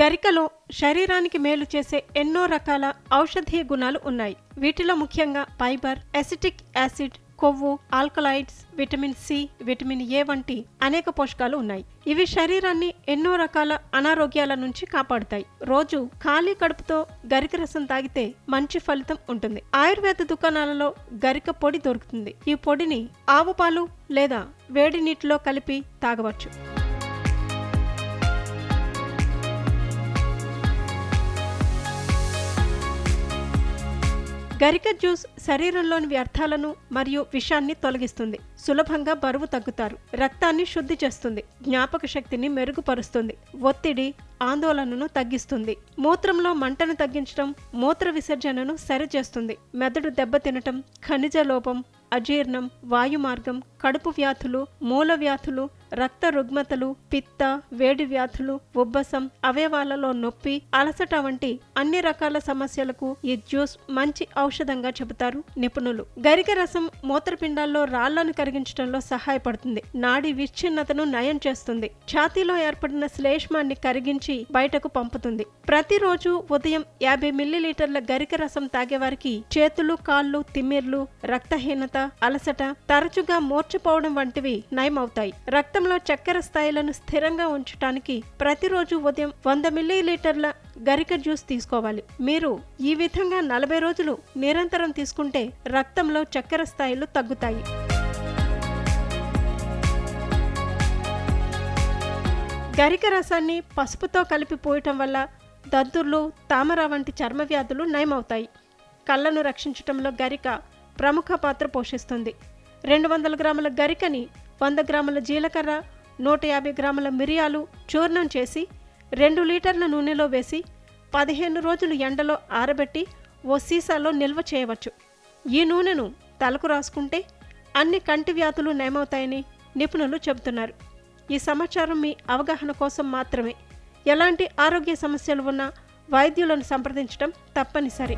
గరికలో శరీరానికి మేలు చేసే ఎన్నో రకాల ఔషధీయ గుణాలు ఉన్నాయి. వీటిలో ముఖ్యంగా ఫైబర్ ఎసిటిక్ యాసిడ్ కొవ్వు alkaloids vitamin C vitamin A వంటి అనేక పోషకాలు ఉన్నాయి. ఇవి శరీరాన్ని ఎన్నో రకాల అనారోగ్యాల నుంచి కాపాడుతాయి. రోజు ఖాళీ కడుపుతో గరిక రసం తాగితే మంచి ఫలితం ఉంటుంది. ఆయుర్వేద దుకాణాలలో గరిక పొడి దొరుకుతుంది. ఈ పొడిని ఆవు పాలు లేదా వేడి నీటిలో కలిపి తాగవచ్చు. గరిక జ్యూస్ శరీరంలోని వ్యర్థాలను మరియు విషాన్ని తొలగిస్తుంది. సులభంగా బరువు తగ్గుతారు. రక్తాన్ని శుద్ధి చేస్తుంది. జ్ఞాపక శక్తిని మెరుగుపరుస్తుంది. ఒత్తిడి ఆందోళనను తగ్గిస్తుంది. మూత్రంలో మంటను తగ్గించడం మూత్ర విసర్జనను సరిచేస్తుంది. మెదడు దెబ్బతినటం ఖనిజ లోపం అజీర్ణం వాయు మార్గం కడుపు వ్యాధులు మూల వ్యాధులు రక్త రుగ్మతలు పిత్త వేడి వ్యాధులు ఉబ్బసం అవయవాలలో నొప్పి అలసట వంటి అన్ని రకాల సమస్యలకు ఈ జ్యూస్ మంచి ఔషధంగా చెబుతారు నిపుణులు. గరిక రసం మూత్రపిండాల్లో రాళ్ళను కరిగించడంలో సహాయపడుతుంది. నాడి విచ్ఛిన్నతను నయం చేస్తుంది. ఛాతీలో ఏర్పడిన శ్లేష్మాన్ని కరిగించి బయటకు పంపుతుంది. ప్రతిరోజు ఉదయం యాభై మిల్లీలీటర్ల గరిక రసం తాగేవారికి చేతులు కాళ్ళు తిమ్మిర్లు రక్తహీనత అలసట తరచుగా మూర్చిపోవడం వంటివి నయమవుతాయి. రక్తంలో చక్కెర స్థాయిలను స్థిరంగా ఉంచడానికి ప్రతిరోజు ఉదయం వంద మిల్లీలీటర్ల గరిక జ్యూస్ తీసుకోవాలి. మీరు ఈ విధంగా నలభై రోజులు నిరంతరం తీసుకుంటే రక్తంలో చక్కెర స్థాయిలు తగ్గుతాయి. గరిక రసాన్ని పసుపుతో కలిపి పోయటం వల్ల దద్దుర్లు తామర వంటి చర్మ వ్యాధులు నయమవుతాయి. కళ్ళను రక్షించటంలో గరిక ప్రముఖ పాత్ర పోషిస్తుంది. రెండు వందల గ్రాముల గరికని వంద గ్రాముల జీలకర్ర నూట యాభై గ్రాముల మిరియాలు చూర్ణం చేసి రెండు లీటర్ల నూనెలో వేసి పదిహేను రోజులు ఎండలో ఆరబెట్టి ఓ సీసాలో నిల్వ చేయవచ్చు. ఈ నూనెను తలకు రాసుకుంటే అన్ని కంటి వ్యాధులు నయమవుతాయని నిపుణులు చెబుతున్నారు. ఈ సమాచారం మీ అవగాహన కోసం మాత్రమే. ఎలాంటి ఆరోగ్య సమస్యలు ఉన్నా వైద్యులను సంప్రదించడం తప్పనిసరి.